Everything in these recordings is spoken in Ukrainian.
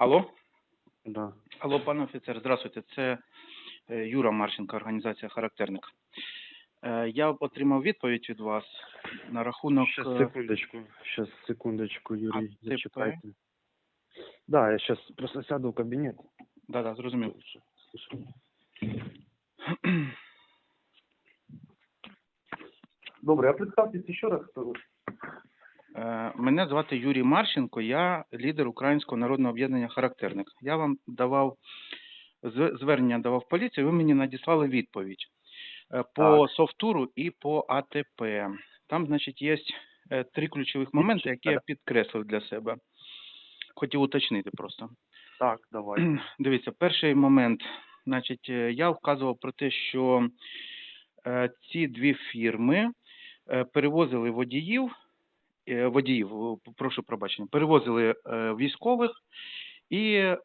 Алло? Да. Алло, пане офіцер, здравствуйте. Це е, Юра Марченко, організація Характерник. Е, Я отримав відповідь від вас на рахунок. Сейчас, е, секундочку. Сейчас, секундочку, Юрий, АТП? зачекайте. Да, я сейчас просто сяду в кабинет. Да, да, зрозумів. Добре, а представьтесь еще раз. Е, Мене звати Юрій Марченко, я лідер Українського народного об'єднання Характерник. Я вам давав звернення давав поліцію, ви мені надіслали відповідь е, по Так. софтуру і по АТП. Там, значить, є е, три ключових моменти, які я підкреслив для себе. Хотів уточнити просто. Так, давай. Дивіться, перший момент. Значить, я вказував про те, що ці дві фірми перевозили водіїв, водіїв, прошу пробачення, перевозили е, військових і е,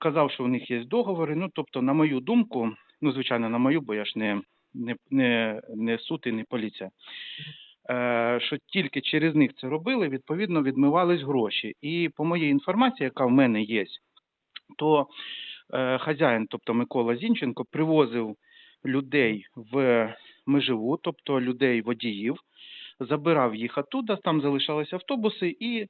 вказав, що у них є договори. Ну, тобто, на мою думку, ну, звичайно, на мою, бо я ж не, не, не, не суд і не поліція. Е, що тільки через них це робили, відповідно, відмивались гроші. І по моїй інформації, яка в мене є, то е, хазяїн, тобто Микола Зінченко, привозив людей в меживу, тобто людей водіїв, забирав їх оттуда, там залишалися автобуси, і,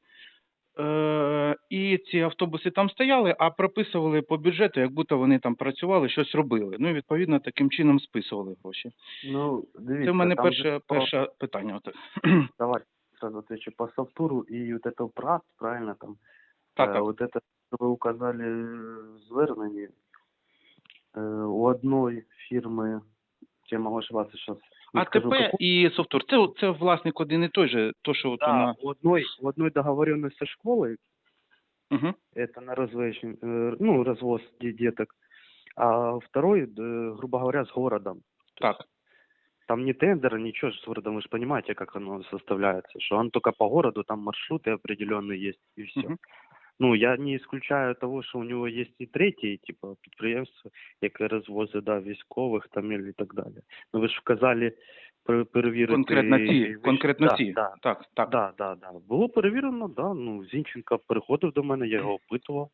е, і ці автобуси там стояли, а прописували по бюджету, як будто вони там працювали, щось робили. Ну і відповідно таким чином списували гроші. Ну, дивіться, Це в мене там перше, же по- перше питання. Отак. Давай сразу отвечу по софтуру и вот это ПРАТ, правильно там? Так, Э, так. Вот это, что вы указали в зверненні, э, у одной фирмы, я могу ошибаться сейчас, АТП і софтур. Це, це власник один і той же, то, що от Да, вона. у одной, у одной договоренность со школой, Угу. это на развоз, э, ну, развоз де- деток, а второй, э, грубо говоря, с городом. Так. Там не тендер, ничего с городом, вы же понимаете, как оно составляется, что он только по городу, там маршруты определенные есть, и все. Мгм. Ну, я не исключаю того, что у него есть и третє, типа, підприємство, яке розвозить, да, військових там или так далі. Ну, ви ж вказали пер- перевірити... Конкретно ці, вищ- конкретно да, ці. Да, Так, так. Да, да, да. Було перевірено, да. Ну, Зінченко приходив до мене, я його опитував,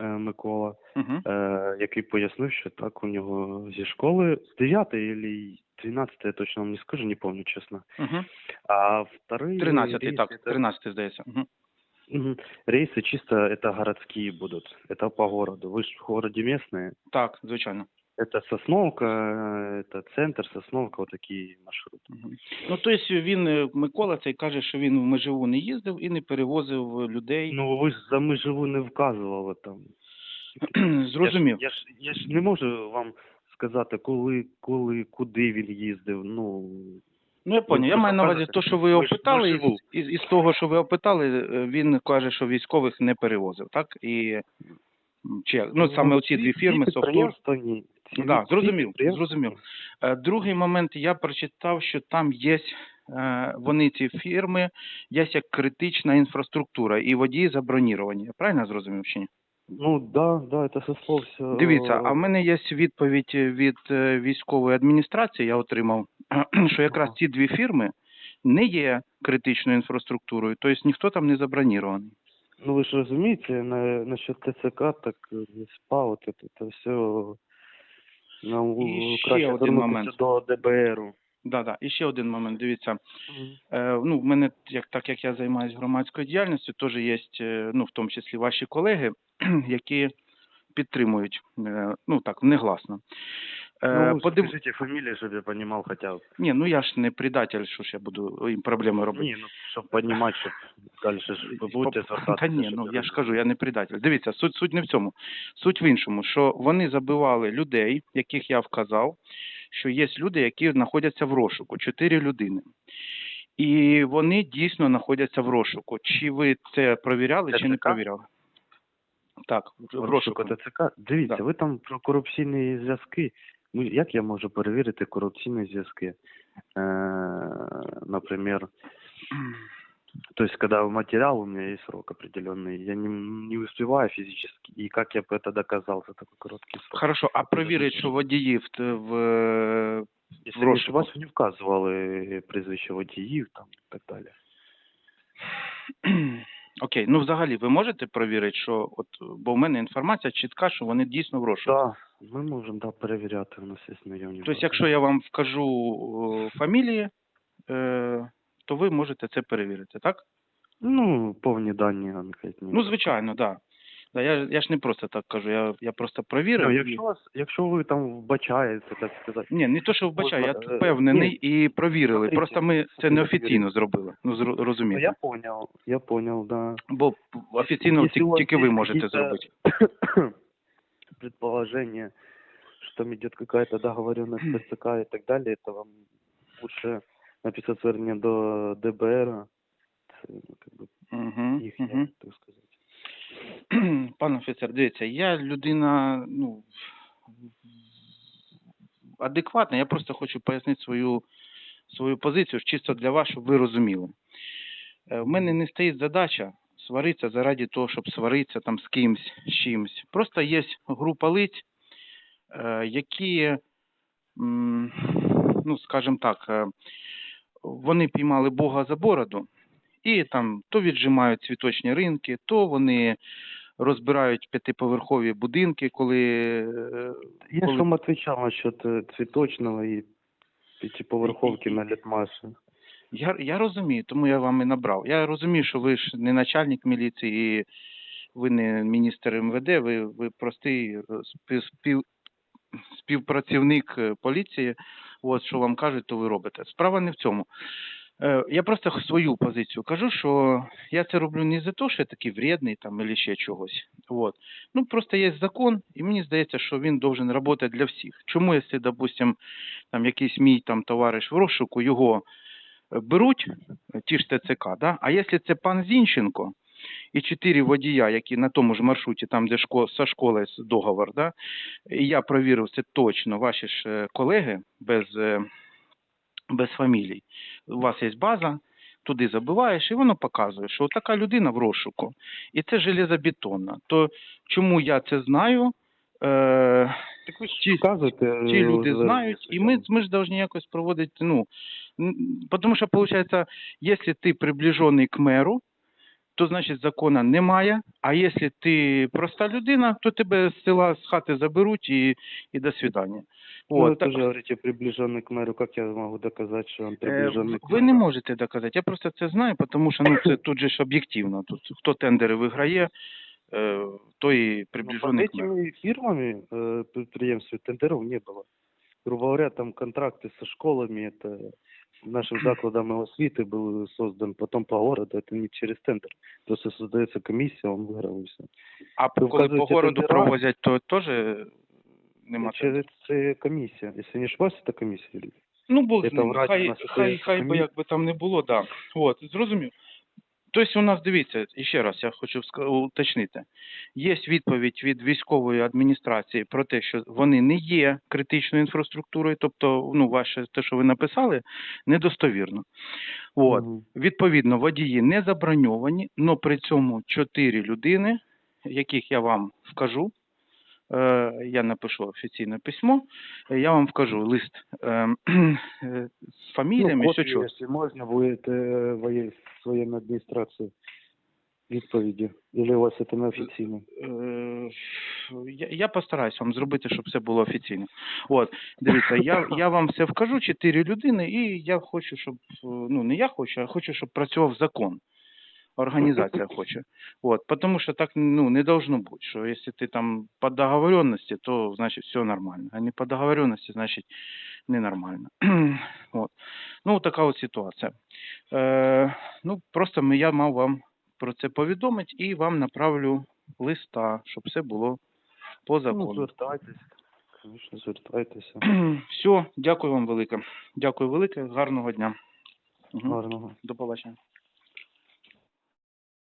е, Микола, Угу. е, який пояснив, що так у нього зі школи з 9 или 12, я точно вам не скажу, не помню, чесно. Угу. А вторые 13 рейсы так, это- 13 здається. Угу. Мгм. Рейсы чисто это городские будут, это по городу. Вы же в городе местные. Так, звичайно. Это Сосновка, э, это центр, Сосновка, вот такие маршруты. Угу. Ну, тобто він, е, Микола цей каже, що він в меживу не їздив і не перевозив людей. Ну, ви ж за меживу не вказували там. Зрозумів. Я ж, я ж, я ж не можу вам сказати, коли, коли, куди він їздив. Ну, Ну, я поняв. Я маю на увазі те, що ви опитали, меживу. із, із того, що ви опитали, е, він каже, що військових не перевозив, так? І чи ну саме оці дві фірми, Софтур. Да, зрозумів, зрозумів. Е, Другий момент, я прочитав, що там є, е, вони ці фірми, є як критична інфраструктура, і водії заброніровані. Я правильно зрозумів чи ні? Ну, да, да, це сословся. Дивіться, а в мене є відповідь від е, військової адміністрації, я отримав, що якраз Ага. ці дві фірми не є критичною інфраструктурою, тобто ніхто там не забронірований. Ну, вы же разумеете, на, насчет ТЦК, так э, СПА, вот это, это все нам І у- ще краще один звернутися момент. до ДБРу. Да, да. І ще один момент. Дивіться, Е, ну, в мене, як так як я займаюся громадською діяльністю, теж є, е, ну, в тому числі ваші колеги, які підтримують, е, ну так, негласно. Е, ну, подив... скажите фамилии, чтобы я понимал хотя бы. Ні, ну я ж не предатель, що ж я буду їм проблеми робити. Не, ну, чтобы понимать, что дальше ж вы будете звертатися. Та ні, щоб ну я я ж розумів. кажу, я не предатель. Дивіться, суть, суть не в цьому. Суть в іншому, що вони забивали людей, яких я вказав, що є люди, які знаходяться в розшуку, чотири людини. І вони дійсно знаходяться в розшуку. Чи ви це провіряли, чи не ТЦК? провіряли? Так, в розшуку. ТЦК. Дивіться, Да. ви там про корупційні зв'язки. Ну, як я можу перевірити корупційні зв'язки? Е, наприклад, То есть, когда в материал у меня есть срок определенный, я не, не успеваю физически. И как я бы это доказал за такой короткий срок? Хорошо, а провірить, що водіїв т- в Если в не розшуку. ошибаюсь, не вказували прізвище водіїв там і так далі. Окей, ну взагалі ви можете перевірити, що от, бо в мене інформація чітка, що вони дійсно в розшуку. Да, ми можемо да, перевіряти, у нас є знайомі. Тобто, якщо я вам вкажу е, фамілії, е, то ви можете це перевірити, так? Ну, повні дані анкетні. Ну, звичайно, так. Да. Да, я, я ж не просто так кажу, я, я просто провірив. Ну, якщо, вас, якщо ви там вбачаєте, так сказати. Ні, не то, що вбачаю, я Можна, е, впевнений і провірили. Смотрите, Просто ми це неофіційно зробили. Ну, зро- Ну, я понял, я понял, да. Бо офіційно ті- тільки ви можете зробити. предположение, что там идет какая-то договоренность с ЦК и так далее, то вам лучше написать звернення до ДБР, це, ну, как бы, Угу, угу. так сказати. Пан офіцер, дивіться, я людина, ну, адекватна, я просто хочу пояснити свою, свою позицію, чисто для вас, щоб ви розуміли. Е, В мене не стоїть задача сваритися заради того, щоб сваритися там з кимсь, з чимсь. Просто є група лиць, е, які, ну, скажімо так, е, вони піймали Бога за бороду, і там то віджимають цвіточні ринки, то вони розбирають п'ятиповерхові будинки, коли е, Я коли- ж вам отвечал насчет э, цветочного и пятиповерховки на Литмаше. я, я розумію, тому я вам і набрав. Я розумію, що ви ж не начальник міліції, і ви не міністр МВД, ви, ви простий е, спів, спів, співпрацівник е, поліції. От що вам кажуть, то ви робите. Справа не в цьому. Е, Я просто свою позицію кажу, що я це роблю не за те, що я такий вредний там або ще чогось. От. Ну просто є закон, і мені здається, що він должен працювати для всіх. Чому, якщо, допустим, там якийсь мій там товариш в розшуку, його е, беруть, е, ті ж ТЦК, да? а якщо це пан Зінченко і чотири водія, які на тому ж маршруті, там де шко, со школи договор, да? і я провірив це точно, ваші ж колеги без, без фамілій. У вас є база, туди забиваєш, і воно показує, що така людина в розшуку. І це железобетонна. То чому я це знаю? Е, Так ви Ті- вказуєте, ті е, люди звернення знають, і ми, ми ж повинні якось проводити, ну, тому що, виходить, якщо ти приближений к меру, то значить закона немає, а якщо ти проста людина, то тебе з села, з хати заберуть і, і до свидання. Ну, От, вы так, тоже говорите приближенный к мэру. Как я могу доказать, что он е, приближенный к ви мэру? не можете доказати, я просто це знаю, тому що ну, це тут же ж об'єктивно. Тут хто тендери виграє, е, той і Ну, под приближений к меру. этими фирмами э, предприемств тендеров не было. Грубо говоря, там контракты со школами, это нашим закладом освіти был создан, потом по городу, это не через тендер. Просто создается комиссия, он выиграл и все. А ви коли по вказуєте городу тендера? провозять, то теж нема тендерів? Через це комиссия. Если не ошибаюсь, это комиссия. Юрий. Ну, Бог з Це ним. в Раді Хай, у нас хай, є хай би комісія. як би там не було, так. Да. От, зрозумів. Тобто у нас, дивіться, і ще раз я хочу уточнити. Є відповідь від військової адміністрації про те, що вони не є критичною інфраструктурою, тобто, ну, ваше те, що ви написали, недостовірно. От. Мгм. Відповідно, водії не заброньовані, але при цьому чотири людини, яких я вам вкажу, е, я напишу офіційне письмо, е, я вам вкажу лист е, е, з фаміліями, ну, все чого. якщо можна, будет э, воє- воєнної адміністрації відповіді. Или у вас це не офіційно? Е, Я, я постараюсь вам зробити, щоб все було офіційно. От, дивіться, я, я вам все вкажу, чотири людини, і я хочу, щоб, е, ну, не я хочу, а хочу, щоб працював закон. Організація хоче. От, тому що так ну, не должно бути, що якщо ти там по договоренності, то значить все нормально. А не по договоренності, значить ненормально. от. Ну, така от ситуація. Е, ну, просто ми- я мав вам про це повідомити і вам направлю листа, щоб все було по Ну, закону. звертайтесь. Звісно, звертайтеся. Все, дякую вам велике. Дякую велике, гарного дня. Гарного. До побачення.